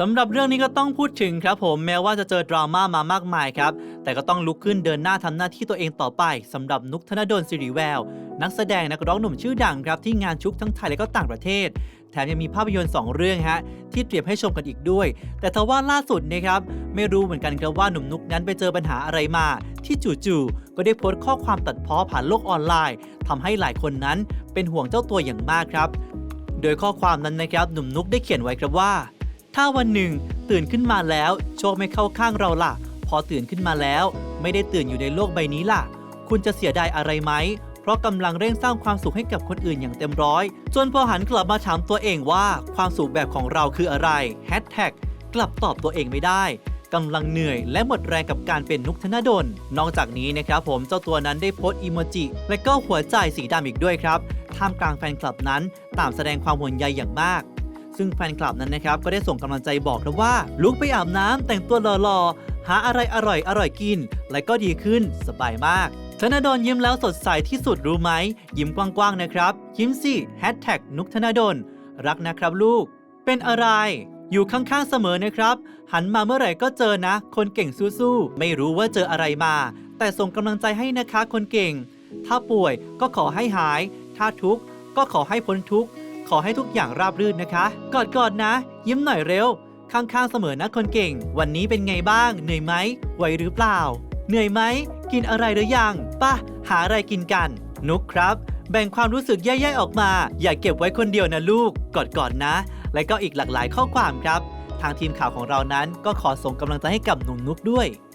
สำหรับเรื่องนี้ก็ต้องพูดถึงครับผมแม้ว่าจะเจอดราม่ามามากมายครับ แต่ก็ต้องลุกขึ้นเดินหน้าทำหน้าที่ตัวเองต่อไปสำหรับนุกธนดลสิริแวว นักแสดงนักร้องหนุ่มชื่อดังครับ ที่งานชุกทั้งไทยและก็ต่างประเทศ แถมยังมีภาพยนตร์ 2 เรื่องฮะที่เตรียมให้ชมกันอีกด้วย แต่ทว่าล่าสุดนะครับไม่รู้เหมือนกันครับว่าหนุ่มนุกนั้นไปเจอปัญหาอะไรมา ที่จู่ๆก็ได้โพสต์ข้อความตัดพ้อผ่านโลกออนไลน์ทำให้หลายคนนั้นเป็นห่วงเจ้าตัวอย่างมากครับ โดยข้อความนั้นนะครับหนุ่มนุกได้เขียนไว้ครับว่า ถ้าวันหนึ่ง ตื่นขึ้นมาแล้ว โชคไม่เข้าข้างเราล่ะ พอตื่นขึ้นมาแล้ว ไม่ได้ตื่นอยู่ในโลกใบนี้ล่ะ คุณจะเสียดายอะไรไหม เพราะกำลังเร่งสร้างความสุขให้กับคนอื่นอย่างเต็มร้อย จนพอหันกลับมาถามตัวเองว่าความสุขแบบของเราคืออะไรแฮชแท็กกลับตอบตัวเองไม่ได้กำลังเหนื่อยและหมดแรงกับการเป็นนุกธนดล นอกจากนี้นะครับผมเจ้าตัวนั้นได้โพสต์อีโมจิ และก็หัวใจสีดำอีกด้วยครับ ท่ามกลางแฟนคลับนั้นต่างแสดงความห่วงใยอย่างมาก ซึ่งแฟนคลับนั้นนะครับก็ได้ส่งกำลังใจบอกนะว่า ลุกไปอาบน้ำแต่งตัวหล่อๆ หาอะไรอร่อยอร่อยกิน และก็ดีขึ้นสบายมากธนาดลยิ้มแล้วสดใสที่สุดรู้ไหม ยิ้มกว้างๆนะครับ ยิ้มสิแฮชแท็กนุกธนาดลรักนะครับลูก เป็นอะไร อยู่ข้างๆเสมอนะครับ หันมาเมื่อไหร่ก็เจอนะ คนเก่งสู้ๆไม่รู้ว่าเจออะไรมา แต่ส่งกำลังใจให้นะคะคนเก่ง ถ้าป่วยก็ขอให้หาย ถ้าทุกข์ก็ขอให้พ้นทุกข์ ขอให้ทุกอย่างราบรื่นนะคะ กอดกอดนะ ยิ้มหน่อยเร็ว ข้างๆเสมอนะคนเก่ง วันนี้เป็นไงบ้าง เหนื่อยไหมไหวหรือเปล่า เหนื่อยไหม กินอะไรหรือยังป่ะ หาอะไรกินกัน นุกครับ แบ่งความรู้สึกแย่ๆออกมา อย่าเก็บไว้คนเดียวนะลูก กอดก่อนนะ และก็อีกหลากหลายข้อความครับ ทางทีมข่าวของเรานั้นก็ขอส่งกำลังใจให้กับหนุ่มนุกด้วย